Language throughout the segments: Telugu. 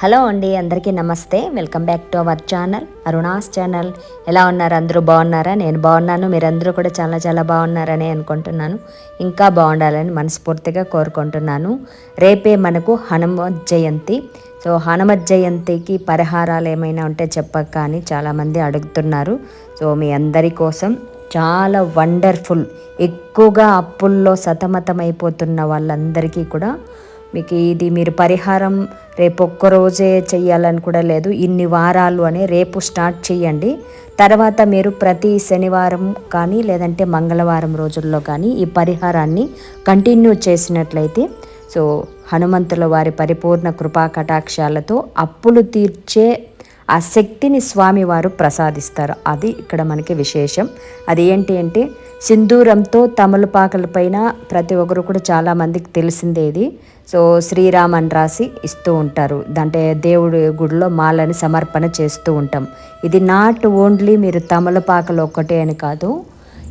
హలో అండి అందరికీ నమస్తే. Welcome back to our channel Aruna's channel. ఎలా ఉన్నారు? అందరూ బాగున్నారా? నేను బాగున్నాను. మీరందరూ కూడా చాలా చాలా బాగున్నారని అనుకుంటున్నాను. ఇంకా బాగుండాలని మనస్ఫూర్తిగా కోరుకుంటున్నాను. రేపే మనకు హనుమత్ జయంతి సో హనుమత్ జయంతికి పరిహారాలు ఏమైనా ఉంటే చెప్పక కానీ చాలామంది అడుగుతున్నారు. సో మీ అందరి కోసం చాలా వండర్ఫుల్ ఎక్కువగా అప్పుల్లో సతమతమైపోతున్న వాళ్ళందరికీ కూడా మీకు ఇది మీరు పరిహారం రేపు ఒక్కరోజే చెయ్యాలని కూడా లేదు. ఇన్ని వారాలు అని రేపు స్టార్ట్ చేయండి తర్వాత మీరు ప్రతి శనివారం కానీ లేదంటే మంగళవారం రోజుల్లో కానీ ఈ పరిహారాన్ని కంటిన్యూ చేసినట్లయితే సో హనుమంతుల వారి పరిపూర్ణ కృపా కటాక్షాలతో అప్పులు తీర్చే ఆ శక్తిని స్వామివారు ప్రసాదిస్తారు. అది ఇక్కడ మనకి విశేషం. అది ఏంటి అంటే సింధూరంతో తమలపాకలపైన ప్రతి ఒక్కరు కూడా చాలామందికి తెలిసిందే ఇది. సో శ్రీరామ్ అని రాసి ఇస్తూ ఉంటారు. అంటే దేవుడి గుడిలో మాలని సమర్పణ చేస్తూ ఉంటాం. ఇది నాట్ ఓన్లీ మీరు తమలపాకలు ఒక్కటే అని కాదు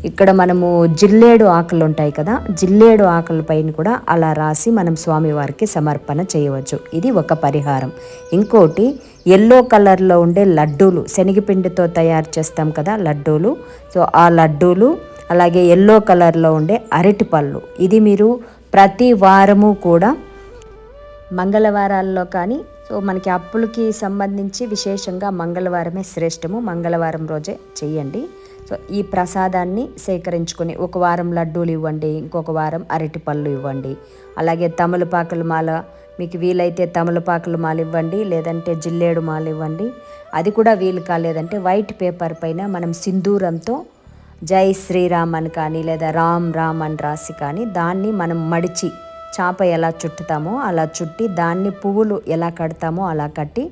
ఇక్కడ మనము జిల్లేడు ఆకులు ఉంటాయి కదా జిల్లేడు ఆకుల పైన కూడా అలా రాసి మనం స్వామివారికి సమర్పణ చేయవచ్చు. ఇది ఒక పరిహారం. ఇంకోటి ఎల్లో కలర్లో ఉండే లడ్డూలు శనగపిండితో తయారు చేస్తాం కదా లడ్డూలు. సో ఆ లడ్డూలు అలాగే ఎల్లో కలర్లో ఉండే అరటిపళ్ళు ఇది మీరు ప్రతి వారము కూడా మంగళవారాల్లో కానీ సో మనకి అప్పులకి సంబంధించి విశేషంగా మంగళవారమే శ్రేష్టము. మంగళవారం రోజే చేయండి సో ఈ ప్రసాదాన్ని సేకరించుకొని ఒక వారం లడ్డూలు ఇవ్వండి ఇంకొక వారం అరటిపళ్ళు ఇవ్వండి. అలాగే తమలపాకుల మాల మీకు వీలైతే తమలపాకుల మాల ఇవ్వండి లేదంటే జిల్లేడు మాల ఇవ్వండి. అది కూడా వీలు కాలేదంటే వైట్ పేపర్ పైన మనం సింధూరంతో జై శ్రీరామ్ అని కానీ లేదా రామ్ రామ్ అని రాసి కానీ దాన్ని మనం మడిచి చాప ఎలా చుట్టుతామో అలా చుట్టి దాన్ని పువ్వులు ఎలా కడతామో అలా కట్టి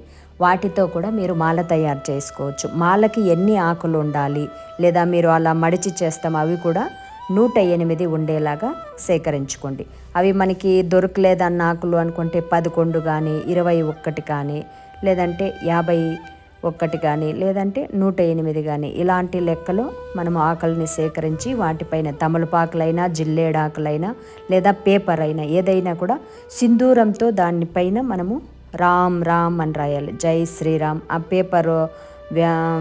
వాటితో కూడా మీరు మాల తయారు చేసుకోవచ్చు. మాలకి ఎన్ని ఆకులు ఉండాలి? లేదా మీరు అలా మడిచి చేస్తాం అవి కూడా నూట ఎనిమిది ఉండేలాగా సేకరించుకోండి. అవి మనకి దొరకలేదన్న ఆకులు అనుకుంటే పదకొండు కానీ ఇరవై ఒక్కటి కానీ లేదంటే యాభై ఒక్కటి కానీ లేదంటే నూట ఎనిమిది కానీ ఇలాంటి లెక్కలో మనం ఆకుల్ని సేకరించి వాటిపైన తమలపాకులైనా జిల్లేడాకులైనా లేదా పేపర్ అయినా ఏదైనా కూడా సింధూరంతో దానిపైన మనము రామ్ రామ్ అని రాయాలి. జై శ్రీరామ్. ఆ పేపర్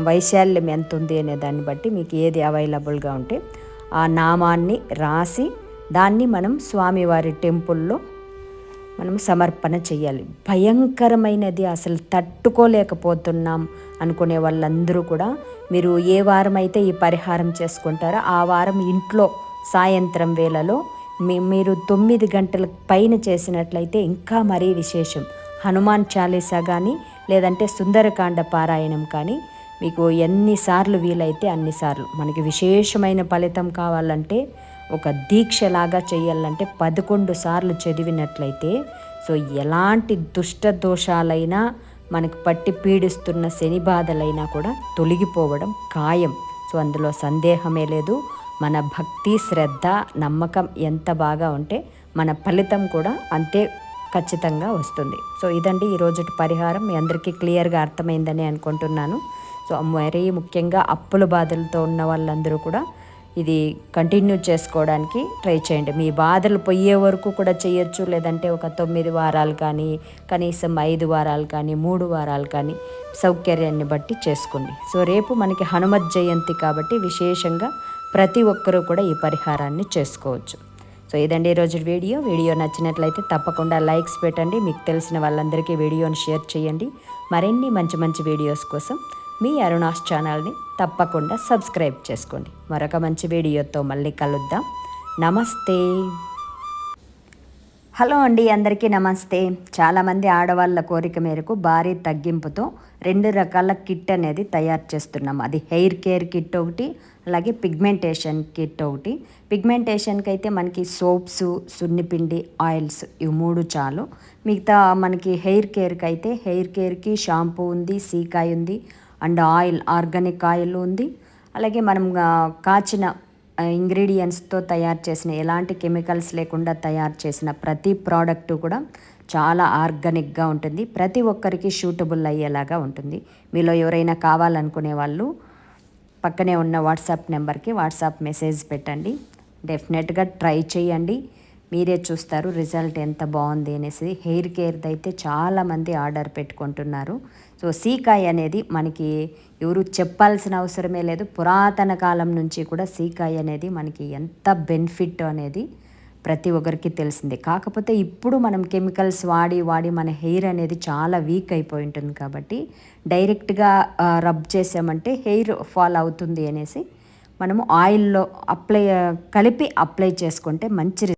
వైశాల్యం ఎంత ఉంది అనే దాన్ని బట్టి మీకు ఏది అవైలబుల్గా ఉంటే ఆ నామాన్ని రాసి దాన్ని మనం స్వామివారి టెంపుల్లో మనం సమర్పణ చేయాలి భయంకరమైనది అసలు తట్టుకోలేకపోతున్నాం అనుకునే వాళ్ళందరూ కూడా మీరు ఏ వారం అయితే ఈ పరిహారం చేసుకుంటారో ఆ వారం ఇంట్లో సాయంత్రం వేళలో మీ మీరు తొమ్మిది గంటల పైన చేసినట్లయితే ఇంకా మరీ విశేషం. హనుమాన్ చాలీసా కానీ లేదంటే సుందరకాండ పారాయణం కానీ మీకు ఎన్నిసార్లు వీలైతే అన్నిసార్లు మనకి విశేషమైన ఫలితం కావాలంటే ఒక దీక్షలాగా చేయాలంటే పదకొండు సార్లు చదివినట్లయితే సో ఎలాంటి దుష్ట దోషాలైనా మనకు పట్టి పీడిస్తున్న శని బాధలైనా కూడా తొలగిపోవడం ఖాయం. సో అందులో సందేహమే లేదు. మన భక్తి శ్రద్ధ నమ్మకం ఎంత బాగా ఉంటే మన ఫలితం కూడా అంతే ఖచ్చితంగా వస్తుంది. సో ఇదండి ఈరోజు పరిహారం. మీ అందరికీ క్లియర్గా అర్థమైందని అనుకుంటున్నాను. సో మరీ ముఖ్యంగా అప్పుల బాధలతో ఉన్న వాళ్ళందరూ కూడా ఇది కంటిన్యూ చేసుకోవడానికి ట్రై చేయండి. మీ బాధలు పోయే వరకు కూడా చేయొచ్చు. లేదంటే ఒక తొమ్మిది వారాలు కానీ కనీసం ఐదు వారాలు కానీ మూడు వారాలు కానీ సౌకర్యాన్ని బట్టి చేసుకోండి. సో రేపు మనకి హనుమత్ జయంతి కాబట్టి విశేషంగా ప్రతి ఒక్కరూ కూడా ఈ పరిహారాన్ని చేసుకోవచ్చు. సో ఇదండి ఈరోజు వీడియో. వీడియో నచ్చినట్లయితే తప్పకుండా లైక్స్ పెట్టండి. మీకు తెలిసిన వాళ్ళందరికీ వీడియోని షేర్ చేయండి. మరిన్ని మంచి మంచి వీడియోస్ కోసం మీ అరుణాస్ ఛానల్ని తప్పకుండా సబ్స్క్రైబ్ చేసుకోండి. మరొక మంచి వీడియోతో మళ్ళీ కలుద్దాం. నమస్తే. హలో అండి అందరికీ నమస్తే. చాలామంది ఆడవాళ్ళ కోరిక మేరకు భారీ తగ్గింపుతో రెండు రకాల కిట్ అనేది తయారు చేస్తున్నాం. అది హెయిర్ కేర్ కిట్ ఒకటి అలాగే పిగ్మెంటేషన్ కిట్ ఒకటి. పిగ్మెంటేషన్కి అయితే మనకి సోప్స్ సున్నిపిండి ఆయిల్స్ ఇవి మూడు చాలు. మిగతా మనకి హెయిర్ కేర్కి అయితే హెయిర్ కేర్కి షాంపూ ఉంది సీకాయ్ ఉంది అండ్ ఆయిల్ ఆర్గానిక్ ఆయిల్ ఉంది. అలాగే మనం కాచిన ఇంగ్రీడియంట్స్తో తయారు చేసిన ఎలాంటి కెమికల్స్ లేకుండా తయారు చేసిన ప్రతి ప్రోడక్ట్ కూడా చాలా ఆర్గానిక్గా ఉంటుంది. ప్రతి ఒక్కరికి షూటబుల్ అయ్యేలాగా ఉంటుంది. మీలో ఎవరైనా కావాలనుకునే వాళ్ళు పక్కనే ఉన్న వాట్సాప్ నెంబర్కి వాట్సాప్ మెసేజ్ పెట్టండి. డెఫినెట్గా ట్రై చేయండి. మీరే చూస్తారు రిజల్ట్ ఎంత బాగుంది అనేసి. హెయిర్ కేర్ది అయితే చాలామంది ఆర్డర్ పెట్టుకుంటున్నారు. సో సీకాయ్ అనేది మనకి ఎవరు చెప్పాల్సిన అవసరమే లేదు. పురాతన కాలం నుంచి కూడా సీకాయ్ అనేది మనకి ఎంత బెనిఫిట్ అనేది ప్రతి ఒక్కరికి తెలిసిందే. కాకపోతే ఇప్పుడు మనం కెమికల్స్ వాడి వాడి మన హెయిర్ అనేది చాలా వీక్ అయిపోయి ఉంటుంది కాబట్టి డైరెక్ట్గా రబ్ చేసామంటే హెయిర్ ఫాల్ అవుతుంది అనేసి మనము ఆయిల్లో అప్లై కలిపి అప్లై చేసుకుంటే మంచి